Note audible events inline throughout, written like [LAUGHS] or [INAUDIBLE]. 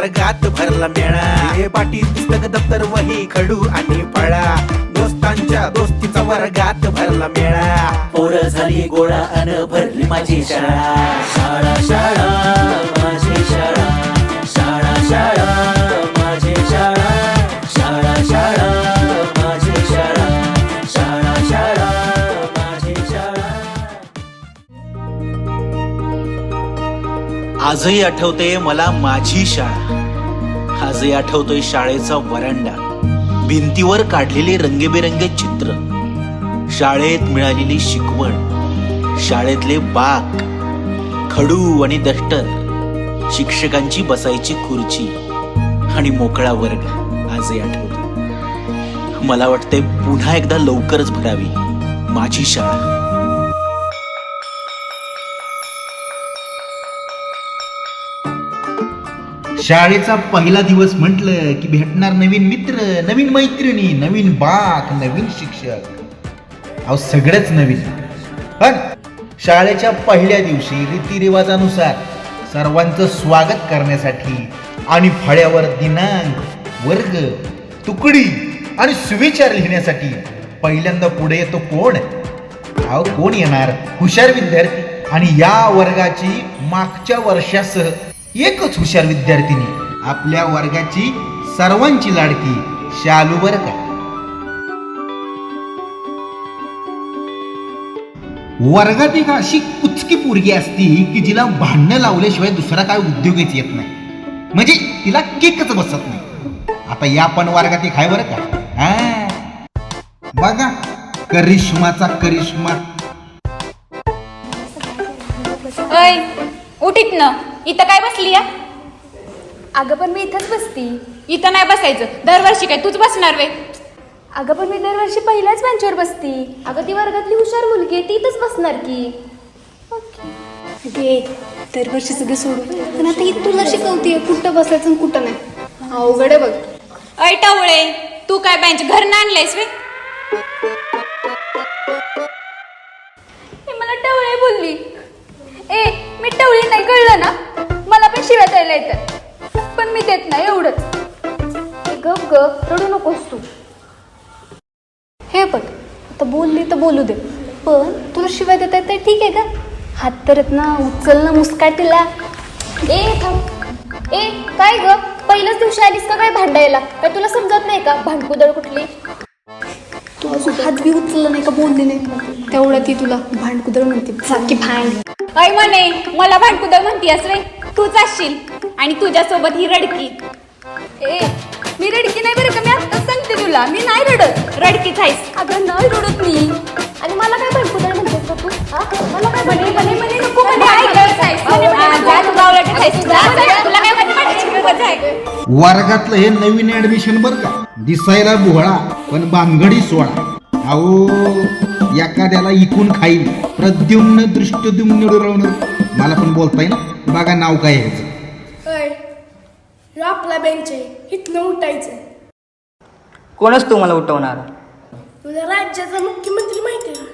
वर्गात भरला मेळा. हे पाटी पुस्तक दप्तर वही खडू आणि फळा. दोस्तांच्या दोस्तीचा वर्गात भरला मेळा. पोर झाली गोळा अन भरली माझी शाळा. शाळा शाळा. आजही आठवते मला माझी शाळा. आजही आठवतोय शाळेचा वरांडा. भिंतीवर काढलेले रंगेबेरंगे चित्र. शाळेत मिळालेली शिकवण. शाळेतले बाक खडू आणि दष्टर. शिक्षकांची बसायची खुर्ची आणि मोकळा वर्ग. आजही आठवतो. मला वाटते पुन्हा एकदा लवकरच भरावी माझी शाळा. शाळेचा पहिला दिवस म्हटलं की भेटणार नवीन मित्र नवीन मैत्रिणी नवीन बाक नवीन शिक्षक. अहो सगळंच नवीन. पण शाळेच्या पहिल्या दिवशी रीतिरिवाजानुसार सर्वांचं स्वागत करण्यासाठी आणि फळ्यावर दिनांक वर्ग तुकडी आणि सुविचार लिहिण्यासाठी पहिल्यांदा पुढे येतो कोण? अहो कोण येणार? हुशार विद्यार्थी. आणि या वर्गाची मागच्या वर्षासह एकच हुशार विद्यार्थिनी आपल्या वर्गाची सर्वांची लाडकी शालू बर का? वर्गात एक अशी कुचकी पोरगी असती की जिला भांडणं लावल्याशिवाय दुसरा काय उद्योगच येत नाही. म्हणजे तिला केकच बसत नाही. आता या पण वर्गात एक आहे बरं का? हा. बघा करिश्माचा करिश्मा. अय उठीत इथं काय बसली या अगं पण मी इथंच बसती. इथं नाही बसायचं. दरवर्षी काय तूच बसणार वे. अगं पण मी दरवर्षी पहिल्याच बेंचवर बसती. अगं ती वर्गातली हुशार मुलगी आहे ती इथंच बसणार की. गे दरवर्षी सगळे सोडून. पण आता ही तुला शिकवते कुठं बसायचं आणि कुठं नाही. अवघड आहे बघ. अय टवळे तू काय बेंच घरनं आणलंयस वे? हे मला टवळे बोलली. ए मी टवळी नाही कळलं ना? पण शिव्या द्यायला येतात. पण मी देत नाही एवढंच गप गप रडू नकोस तू. हे बघ आता बोलली तर बोलू दे. पण तुला शिवाय देता येत ठीक आहे का? हात तर आहेत ना उचल ना मुस्काटीला. ए थांब. ए काय ग? पहिल्याच दिवशी आलीस का काय भांडायला? काय तुला समजत नाही का? भांडकुदळ कुठली? तू अजून हात बी उचलला नाही का बोलली नाही तेवढ्या ती तुला भांडकुदळ म्हणते. सारखी भांड. अय म्हणे मला भांडकुदळ म्हणतीयस वे तूच असशील आणि तुझ्यासोबत ही रडकी. ए मी रडकी नाही बरं का? मी आत्ताच सांगते तुला. मी नाही रडत. रडकीच आहेस. अगं नाही रडत मी. आणि मला काय म्हणतेस का तू? हा? मला काय म्हणे म्हणे म्हणे नको म्हणे ऐकत आहेस. नको. तुला काय आहे? वर्गातलं हे नवीन ऍडमिशन बर का? दिसायला बुहळा पण बांगडी सोळा. अहो एखाद्याला इकून खाईल. प्रद्युम्न दृष्टद्युम्न डुरवणं. मला पण बोलताय ना? बघा नाव काय. अय ह्यो आपला बेंच आहे. इथनं उठायचं. कोणच तुम्हाला उठवणार? तुला राज्याचा मुख्यमंत्री माहिती आहे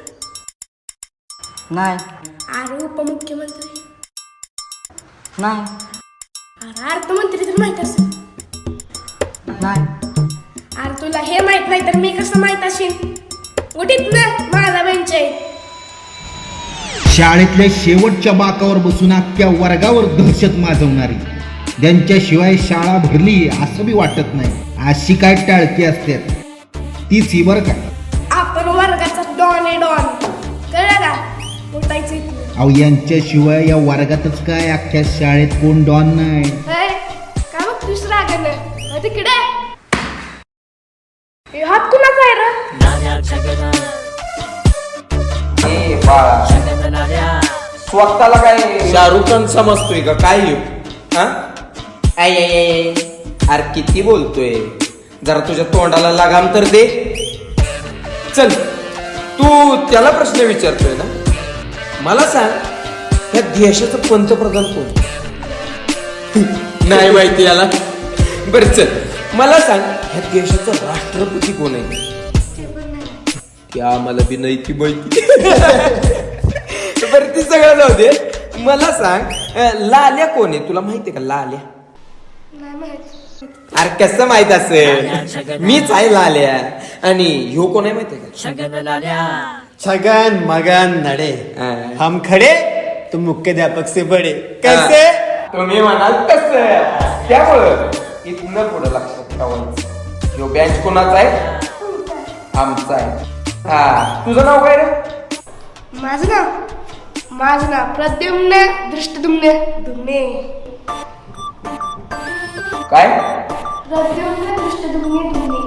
नाही. अरे उपमुख्यमंत्री. नाही. अरे अर्थमंत्री तर माहीत असेल. नाही. अरे तुला हे माहीत नाही तर मी कसं माहीत असेल? उठीत ना माझा बेंच आहे. शाळेतल्या शेवटच्या बाकावर बसून अख्ख्या वर्गावर दहशत माजवणारी. ज्यांच्याशिवाय शाळा भरली असं बी वाटत नाही. अशी काय टाळकी असतात तीच ही बरं का? आपण वर्गाचा डॉन आहे डॉन. कळलं का? उठायचं अहो यांच्याशिवाय या वर्गातच काय अख्ख्या शाळेत कोण डॉन नाही? काय मग दुसरा तिकडे. हे हात कुणाचा आहे रे? स्वतःला काय? शाहरुख खान समजतोय का? काय येऊ हा? आय आय. अरे किती बोलतोय. जरा तुझ्या तोंडाला लगाम तर दे. चल. तू त्याला प्रश्न विचारतोय ना? मला सांग या देशाचं पंतप्रधान कोण? नाही माहिती याला. बरं चल. मला सांग ह्या देशाचा राष्ट्रपती कोण आहे? ते आम्हाला बी नाही ती माहिती. [LAUGHS] बरं ती सगळं जाऊ दे. मला सांग लाल्या कोण आहे? तुला माहितीये का लाल्या? नाही माहीत. अरे कसं माहीत असेल? मीच आहे लाल्या. आणि ह्यो कोण आहे माहितीये का? छगन मगन नडे. हा. हम खडे तुम मुख्याध्यापक से बडे. कैसे? तुम्ही म्हणाल तस. त्यामुळं इथनं पुढे लक्षात ठेवायचं. ह्यो बँच कोणाचा आहे? आमचा आहे. हा. तुझं नाव काय रे? माझं नाव? माझं नाव प्रद्युम्न दृष्टदुम्न. दुम्ने. काय? प्रद्युम्न दृष्टदुम्ने दुम्ने.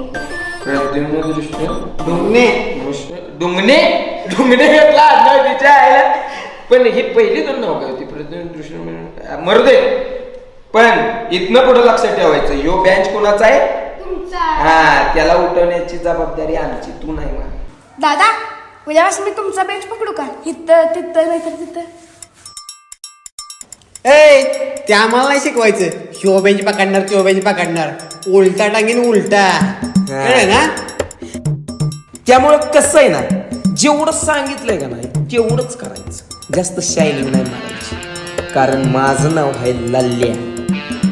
प्रद्युम्न दृष्टी डुंगणे डुंगणे डुंगणे घेतला तिच्या आईला. पण ही पहिली दोन नाव काय होती? प्रद्युम्न दृष्टी मरू दे. पण इथनं पुढे लक्षात ठेवायचं. यो बँच कोणाचा आहे? तुमचा हा त्याला उठवण्याची जबाबदारी आमची. तू नाही मा दादा उद्यापासून मी तुमचा बेंच पकडू का? इथं तिथं नाही तर तिथं. ए ते आम्हाला नाही शिकवायचं. ह्यो बेंच पकडणार त्यो बेंच पकडणार. उलटा टांगीन उलटा. कळलं ना? त्यामुळं कसं आहे ना जेवढं सांगितलंय का नाही तेवढंच करायचं. जास्त शायनिंग नाही मारायची. कारण माझं नाव आहे लल्ल्या.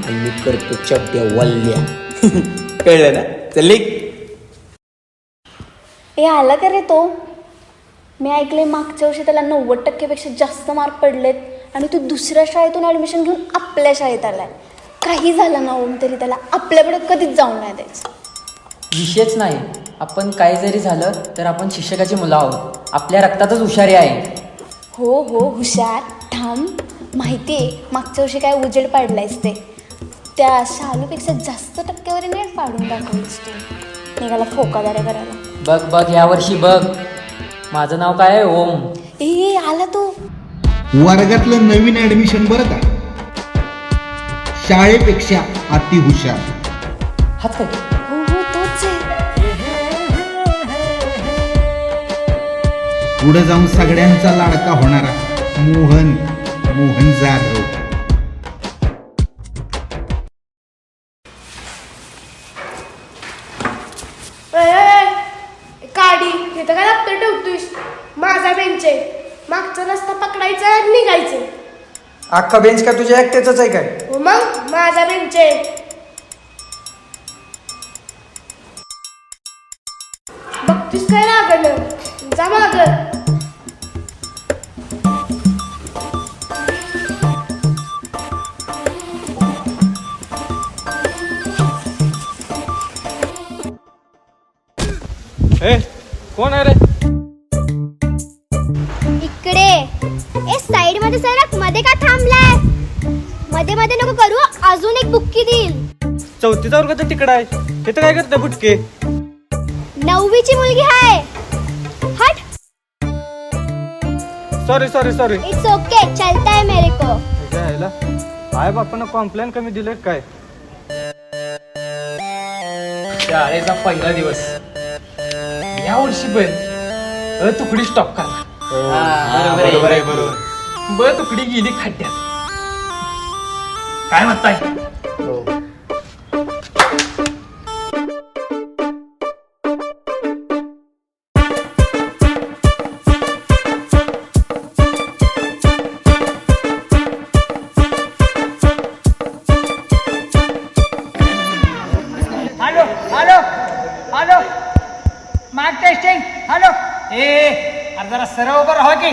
आणि मी करतो चड्ड्या वल्ल्या. [LAUGHS] कळलं ना? चल. ए आला का रे तो? मी ऐकले मागच्या वर्षी त्याला नव्वद टक्केपेक्षा जास्त मार्क पडलेत आणि तू दुसऱ्या शाळेतून ॲडमिशन घेऊन आपल्या शाळेत आलाय. काही झालं ना ओम तरी त्याला आपल्याकडे कधीच जाऊन नाही द्यायचं. विषयच नाही. आपण काय जरी झालं तर आपण शिक्षकाची मुलं आहोत. आपल्या रक्तातच हुशारी आहे. हो हो हुशार ठाम. माहिती आहे मागच्या वर्षी काय उजेड पाडलायस ते. त्या शालूपेक्षा जास्त टक्केवारी पाडून दाखवलीस तू. निघाला फोकादाऱ्या करायला बघ बघ यावर्षी बघ. माझं नाव काय आहे? ओम. ए आला तो. वर्गातलं नवीन ऍडमिशन बरं का? शाळेपेक्षा अति हुशार हाच काय? हो हो तोच आहे. पुढे जाऊन सगळ्यांचा लाडका होणारा मोहन मोहन जाधव मागचा रस्ता पकडायचा आणि निघायचं. अख्खा बेंच का तुझ्या एकट्याच आहे काय? हो मग माझा बेंच आहे. बघतीस काय लागलं? जा माग. कोण आहे रे? चौथीचा वर्गाचा तिकडा आहे. हे तर काय करते बुटके? नववीची मुलगी आहे हट. Sorry sorry sorry it's okay चलता है मेरे को आई बापानं कॉम्प्लेन कमी दिले काय? शाळेचा पहिला दिवस. या वर्षी अ तुकडी स्टॉप करा. बरोबर आहे बरोबर. ब तुकडी गेली खड्ड्यात. काय म्हणताय? मार्क टेस्टिंग हॅलो ए अरे जरा सरळ उभं राहा की.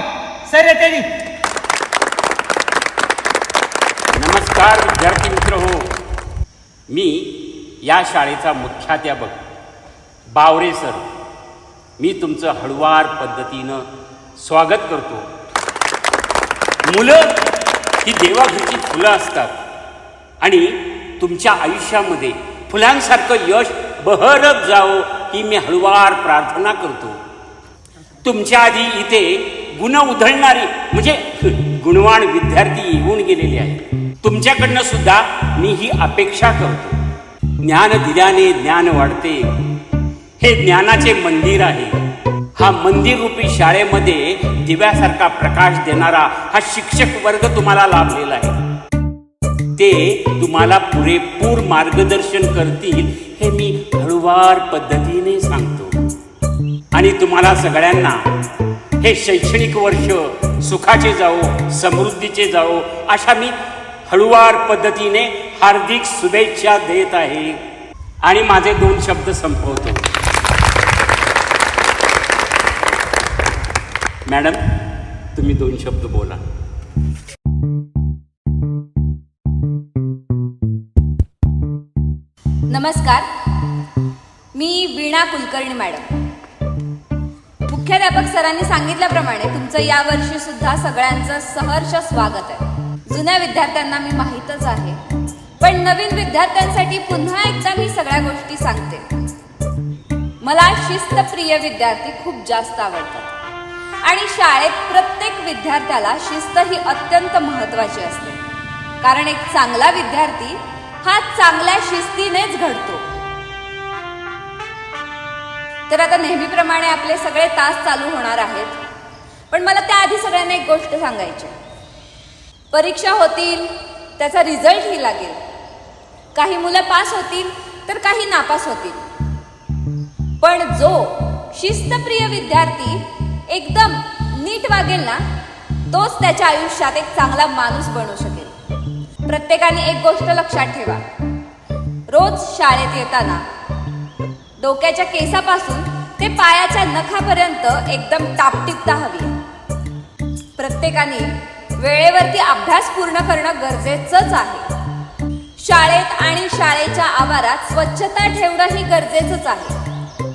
सर येते ती नमस्कार विद्यार्थी मित्र हो. मी या शाळेचा मुख्याध्यापक बावरे सर. मी तुमचं हळुवार पद्धतीनं स्वागत करतो. मुलं ही देवाघरची फुलं असतात आणि तुमच्या आयुष्यामध्ये फुलांसारखं यश बहरत जावं ही मी हळुवार प्रार्थना करतो. तुमच्या आधी इथे गुण उधळणारी म्हणजे गुणवान विद्यार्थी येऊन गेलेले आहेत. तुमच्याकडनं सुद्धा मी ही अपेक्षा करतो. ज्ञान दिल्याने ज्ञान वाढते. हे ज्ञानाचे मंदिर आहे. हा मंदिर रूपी शाळेमध्ये दिव्यासारखा प्रकाश देणारा हा शिक्षक वर्ग तुम्हाला लाभलेला आहे. ते तुम्हाला पुरेपूर मार्गदर्शन करतील हे मी हळुवार पद्धतीने सांगतो. आणि तुम्हाला सगळ्यांना हे शैक्षणिक वर्ष सुखाचे जाओ समृद्धीचे जाओ अशा मी हळुवार पद्धतीने हार्दिक शुभेच्छा देत आहे. आणि माझे दोन शब्द संपवतो. मॅडम तुम्ही दोन शब्द बोला. नमस्कार. मी वीणा कुलकर्णी मॅडम. मुख्याध्यापक सरांनी सांगितल्याप्रमाणे तुमचं यावर्षी सुद्धा सगळ्यांचं सहर्ष स्वागत आहे. जुन्या विद्यार्थ्यांना मी माहीतच आहे. पण नवीन विद्यार्थ्यांसाठी पुन्हा एकदा मी सगळ्या गोष्टी सांगते. मला शिस्तप्रिय विद्यार्थी खूप जास्त आवडतात. आणि शाळेत प्रत्येक विद्यार्थ्याला शिस्त ही अत्यंत महत्त्वाची असते. कारण एक चांगला विद्यार्थी हा चांगल्या शिस्तीनेच घडतो. तर आता नेहमीप्रमाणे आपले सगळे तास चालू होणार आहेत. पण मला त्याआधी सगळ्यांना एक गोष्ट सांगायची परीक्षा होतील त्याचा रिझल्टही लागेल. काही मुलं पास होतील तर काही नापास होतील. पण जो शिस्तप्रिय विद्यार्थी एकदम नीट वागेल ना तोच त्याच्या आयुष्यात एक चांगला माणूस बनू शकेल. प्रत्येकाने एक गोष्ट लक्षात ठेवा. रोज शाळेत येताना डोक्याच्या केसापासून ते पायाच्या नखापर्यंत एकदम टापटिपता हवी. प्रत्येकाने वेळेवरती अभ्यास पूर्ण करणं गरजेचंच आहे. शाळेत आणि शाळेच्या आवारात स्वच्छता ठेवणं ही गरजेचंच आहे.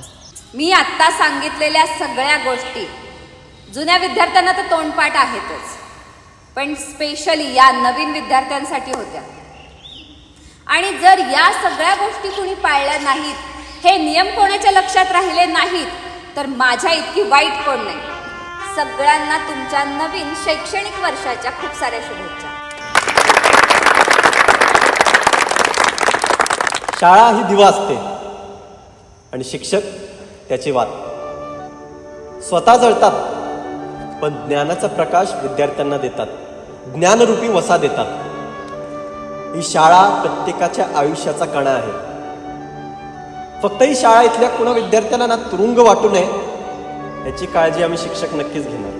मी आत्ता सांगितलेल्या सगळ्या गोष्टी जुन्या विद्यार्थ्यांना तर तोंडपाठ आहेतच. पण स्पेशली या नवीन विद्यार्थ्यांसाठी होत्या. आणि जर या सगळ्या गोष्टी कुणी पाळल्या नाहीत हे नियम कोणाच्या लक्षात राहिले नाहीत तर माझ्या इतकी वाईट कोण नाही. सगळ्यांना तुमच्या नवीन शैक्षणिक वर्षाच्या खूप साऱ्या शुभेच्छा. शाळा ही दिवा असते आणि शिक्षक त्याची वाद. स्वतः जळतात. पण ज्ञानाचा प्रकाश विद्यार्थ्यांना देतात. ज्ञानरूपी वसा देतात. ही शाळा प्रत्येकाच्या आयुष्याचा कणा आहे. फक्त ही शाळा इथल्या कुणा विद्यार्थ्यांना ना तुरुंग वाटू नये याची काळजी आम्ही शिक्षक नक्कीच घेणार.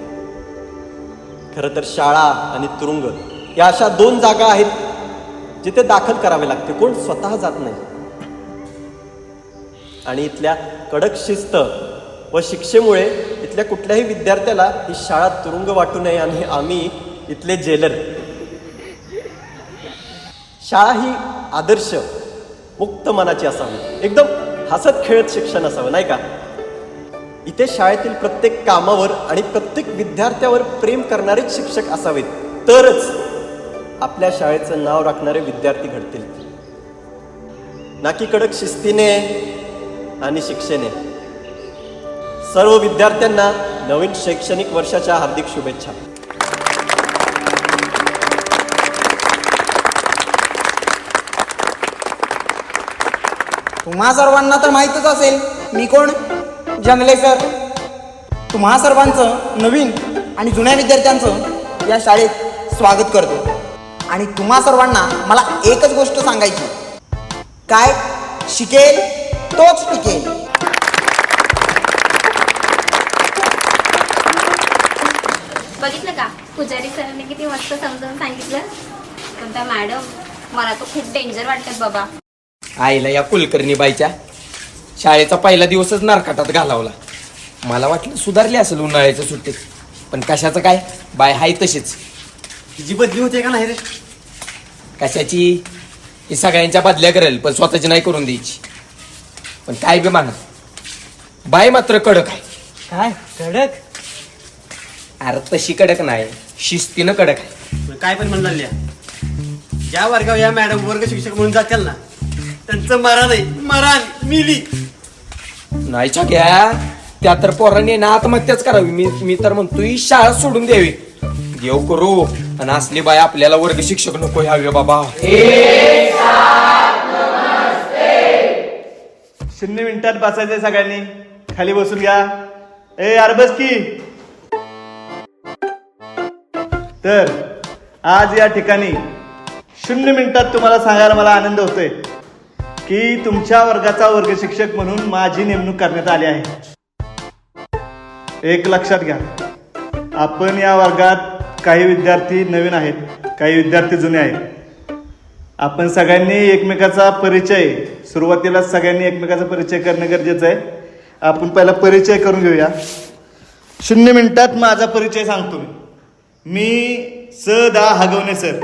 खरं तर शाळा आणि तुरुंग या अशा दोन जागा आहेत जिथे दाखल करावे लागते. कोण स्वतः जात नाही. आणि इथल्या कडक शिस्त व शिक्षेमुळे इथल्या कुठल्याही विद्यार्थ्याला ही शाळा तुरुंग वाटू नये आणि आम्ही इथले जेलर. शाळा ही आदर्श मुक्त मनाची असावी. एकदम हसत खेळत शिक्षण असावं नाही का? इथे शाळेतील प्रत्येक कामावर आणि प्रत्येक विद्यार्थ्यावर प्रेम करणारेच शिक्षक असावेत. तरच आपल्या शाळेचं नाव राखणारे विद्यार्थी घडतील. नाकी कडक शिस्तीने आणि शिक्षेने. सर्व विद्यार्थ्यांना नवीन शैक्षणिक वर्षाच्या हार्दिक शुभेच्छा. तुम्हा सर्वांना तर माहीतच असेल मी कोण? जंगले सर. तुम्हा सर्वांचं नवीन आणि जुन्या विद्यार्थ्यांचं या शाळेत स्वागत करतो. आणि तुम्हा सर्वांना मला एकच गोष्ट सांगायची. काय? शिकेल तोच टिकेल बघितलं का? पुजारी सरांनी किती मस्त समजावून सांगितलं. पण त्या मॅडम मला तो खूप डेंजर वाटतात बाबा. आईला या कुलकर्णी बाईच्या शाळेचा पहिला दिवसच नारकाटात घालावला. मला वाटलं सुधारली असेल उन्हाळ्याच्या सुट्टीत. पण कशाचं काय? बाय हाय तशीच. तिची बदली होते का नाही रे? कशाची? ही सगळ्यांच्या बदल्या करेल पण स्वतःची नाही करून द्यायची. पण काय बी माना बाय मात्र कडक आहे. काय? कडक? अरे तशी कडक नाही शिस्तीनं कडक आहे. काय पण म्हणणार लिया ज्या वर्गावर या मॅडम वर्ग शिक्षक म्हणून जातील ना त्यांचं मरण आहे. मरण मिली. नाही छक्या त्या तर पोरांनी ना आत्महत्याच करावी. मी मी तर म्हणतो ही शाळा सोडून द्यावी. देव करू आणि असली बाय आपल्याला वर्ग शिक्षक नको हवे बाबा. शून्य मिनिटात बसायचंय सगळ्यांनी. खाली बसून घ्या. ए अरे बस की. तर आज या ठिकाणी शून्य मिनिटात तुम्हाला सांगायला मला आनंद होतोय की तुमच्या वर्गाचा वर्ग शिक्षक म्हणून माझी नेमणूक करण्यात आली आहे. एक लक्षात घ्या. आपण या वर्गात काही विद्यार्थी नवीन आहेत काही विद्यार्थी जुने आहेत. आपण सगळ्यांनी एकमेकाचा परिचय सुरुवातीला सगळ्यांनी एकमेकाचा परिचय करणं गरजेचं आहे. आपण पहिला परिचय करून घेऊया. शून्य मिनिटात माझा परिचय सांगतो मी. मी स दा हगवणे सर.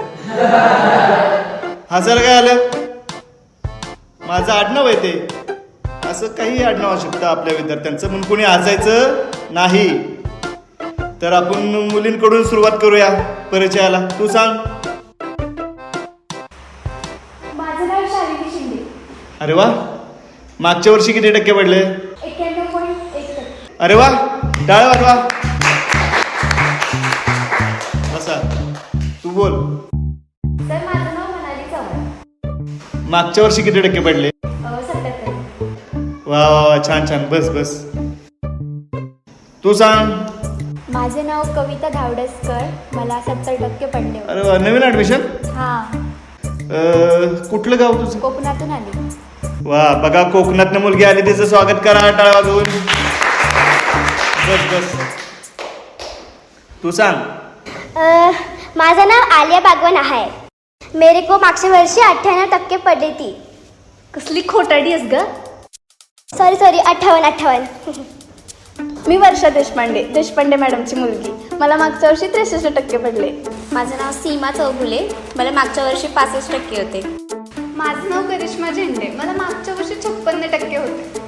हा सर काय आलं? माझं आडनाव आहे ते. असं काही आडनाव असू शकतं आपल्या विद्यार्थ्यांचं. म्हणून कोणी हसायचं नाही. तर आपण मुलींकडून सुरुवात करूया परिचयाला. तू सांग. माझं नाव शालिनी शिंदे. अरे वा. मागच्या वर्षी किती टक्के पडले? अरे वा. टाळ वाजवा. मागच्या वर्षी किती टक्के पडले? वा वा वा छान छान. बस बस. तू सांग. माझे नाव कविता धावडसकर. मला सत्तर टक्के पडले अरे वा नवीन ऍडमिशन हां. कुठलं गाव तुझं? कोकणातून आली. वा बघा कोकणातनं मुलगी आली तिचं स्वागत करा टाळा वाजवून. बस बस. तू सांग. अ, माझं नाव आलिया बागवान आहे. मेरे को मागच्या वर्षी अठ्ठ्याण्णव टक्के पडले ती. कसली खोटाडी आहेस ग? सॉरी सॉरी अठ्ठावन्न अठ्ठावन्न. मी वर्षा देशपांडे देशपांडे मॅडमची मुलगी. मला मागच्या वर्षी त्रेसष्ट टक्के पडले. माझं नाव सीमा चौगुले. मला मागच्या वर्षी पासष्ट टक्के होते. माझं नाव करिश्मा झेंडे. मला मागच्या वर्षी छप्पन्न टक्के होते.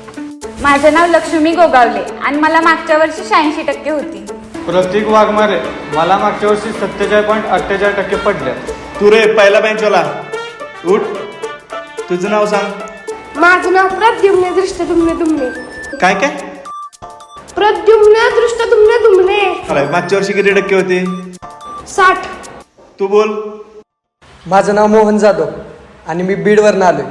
माझं नाव लक्ष्मी गोगावले आणि मला मागच्या वर्षी शहाऐंशी टक्के होती. प्रतीक वाघमारे मला मागच्या वर्षी सत्तेचाळीस पॉईंट अठ्ठेचाळीस टक्के पडले. तू रे पहिला बेंचवाला उठ. तुझं नाव सांग. माझं नाव प्रद्युम्न दृष्ट दुमने. दुमने काय काय? प्रद्युम्न दृष्ट दुमने. दुमने अरे मागच्या वर्षी किती टक्के होते? साठ. तू बोल. माझं नाव मोहन जाधव आणि मी बीडवरनं आलोय.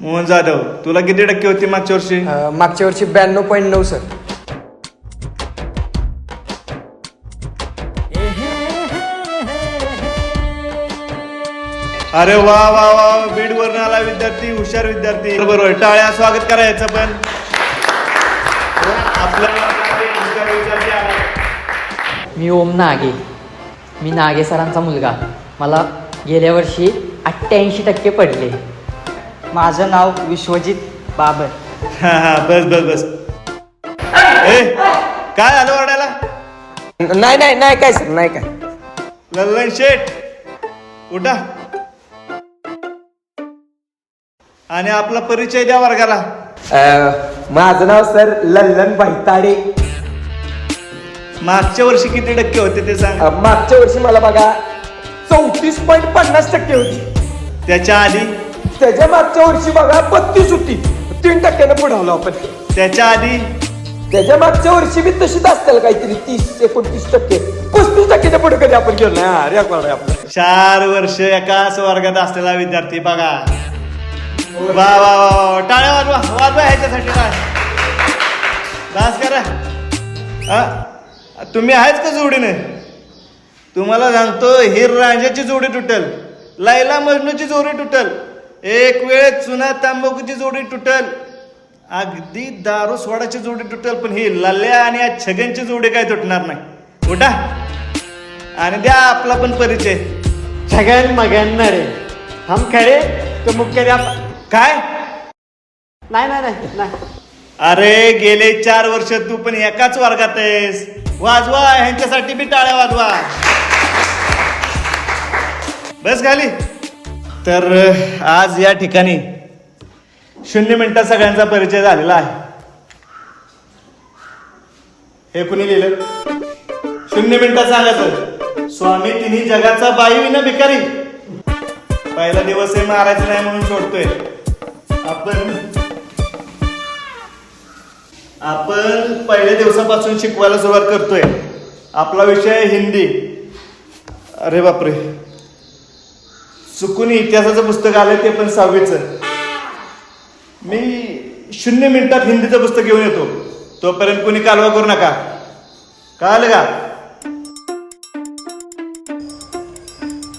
मोहन जाधव तुला किती टक्के होती मागच्या वर्षी? मागच्या वर्षी ब्याण्णव पॉईंट नऊ सर. अरे वा वा वा बीड वरून आला विद्यार्थी हुशार विद्यार्थी. बरोबर टाळ्या स्वागत करायचं पण. आला. मी ओम नागे. मी नागे सरांचा मुलगा. मला गेल्या वर्षी अठ्ठ्याऐंशी टक्के पडले. माझं नाव विश्वजित बाबर. हा हा बस बस बस. ए काय झालं ओरडायला? नाही नाही नाही काय सर नाही काय. लल्लन शेठ उठा. आणि आपला परिचय द्या वर्गाला माझं नाव सर लल्लन भाईताडे. मागच्या वर्षी किती टक्के होते ते सांग. अं, मागच्या वर्षी मला बघा चौतीस पॉईंट पन्नास टक्के होती. त्याच्या आधी? त्याच्या मागच्या वर्षी बघा बत्तीस होती. तीन टक्क्यानं बुडवलं आपण. त्याच्या आधी? त्याच्या मागच्या वर्षी बी तशीच असतील काहीतरी तीस एकोणतीस टक्के. पस्तीस टक्क्याच्या पुढे कधी आपण गेलो नाही. हा, आहे आपलं. चार वर्ष एकाच वर्गात असलेला विद्यार्थी बघा. वा वा वा वा टाळ्या वाजवा वाजवा ह्याच्यासाठी टाळ. डान्स करा. हा? तुम्ही आहेच का जोडीने? तुम्हाला सांगतो हिर रांजाची जोडी तुटल लायला मजनूची जोडी तुटल एक वेळ चुना तांबाखूची जोडी तुटल अगदी दारू सोडाची जोडी तुटल पण ही लल्या आणि या छगनची जोडी काय तुटणार नाही. उठा. आणि द्या आपला पण परिचय. छगन मगन रे हम खरे तो मुख्याध्यापक काय? नाही नाही नाही नाही. अरे गेले चार वर्ष तू पण एकाच वर्गात आहेस. वाजवा ह्यांच्यासाठी बी टाळ्या वाजवा. बस खाली. तर अह, आज या ठिकाणी शून्य मिनिटात सगळ्यांचा परिचय झालेला आहे. हे कुणी लिहिलं? शून्य मिनिटात सांगायचं स्वामी तिन्ही जगाचा बाई विना भिकारी. पहिला दिवस हे मारायचं नाही म्हणून सोडतोय. आपण आपण पहिल्या दिवसापासून शिकवायला सुरुवात करतोय. आपला विषय आहे हिंदी. अरे बापरे. चुकून इतिहासाचं पुस्तक आलंय ते पण सहावीचं. मी शून्य मिनिटात हिंदीचं पुस्तक घेऊन येतो. तोपर्यंत कोणी कालवा करू नका. कळालं का?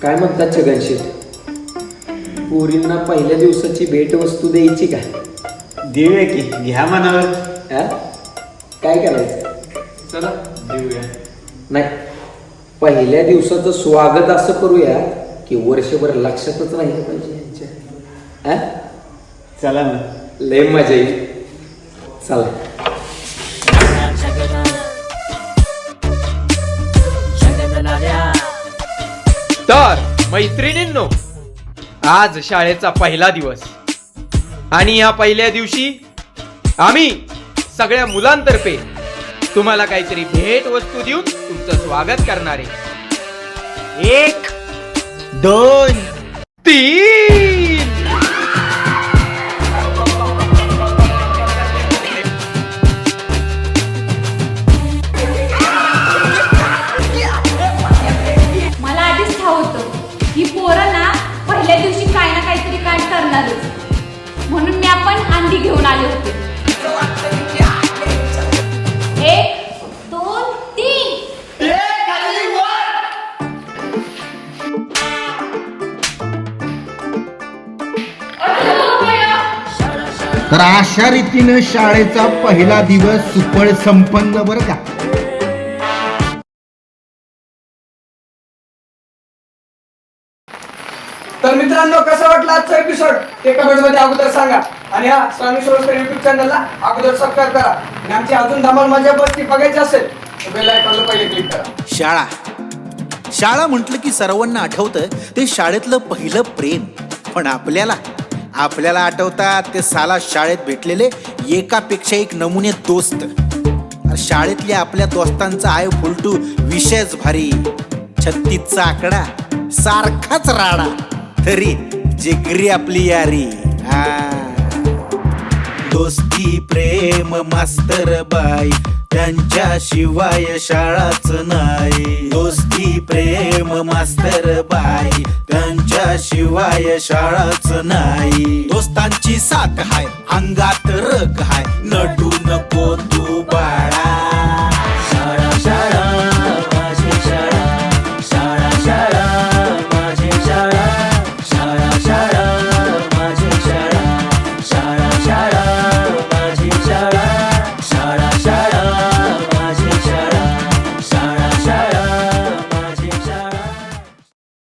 काय म्हणतात छगनशील पोरींना पहिल्या दिवसाची भेटवस्तू द्यायची का? देऊया की घ्या मनावर. हा? काय करायचं? चला देऊया. पहिल्या दिवसाचं स्वागत असं करूया की वर्षभर लक्षातच राहिलं पाहिजे यांच्या. हा? चला ना. लय मजा येईल. चला. तर मैत्रिणींनो आज शाळेचा पहिला दिवस. आणि या पहिल्या दिवशी आम्ही सगळ्या मुलांतर्फे तुम्हाला काहीतरी भेट वस्तू देऊन तुमचं स्वागत करणार. आहे एक दोन तीन. कांड म्हणून मी आपण अंडी घेऊन आले होते. एक दोन तीन. तर अशा रीतीनं शाळेचा पहिला दिवस सुफळ संपन्न बरं का? मित्रांनो कसं वाटलं आजचा एपिसोड ते कमेंटमध्ये अगोदर सांगा. आणि हा स्वामी सोळकर युट्यूब चॅनलला अगोदर सबस्क्राईब करा. आणि आमची अजून धमाल माझ्या बसती बघायची असेल तर बेल आयकॉनला पहिले क्लिक करा. शाळा. शाळा म्हटलं की सर्वांना आठवतं ते शाळेतलं पहिलं प्रेम. पण आपल्याला? आपल्याला आठवतात ते साला शाळेत भेटलेले एकापेक्षा एक नमुने दोस्त. शाळेतल्या आपल्या दोस्तांचा आय फुलटू विषयच भारी. छत्तीसचा आकडा सारखाच राडा. तरी जिगरी आपली यारी. हा. दोस्ती प्रेम मास्तर बाई त्यांच्याशिवाय शाळाच नाही. दोस्ती प्रेम मास्तर बाई त्यांच्याशिवाय शाळाच नाही. दोस्तांची साथ हाय अंगात रग हाय नडू नको तू.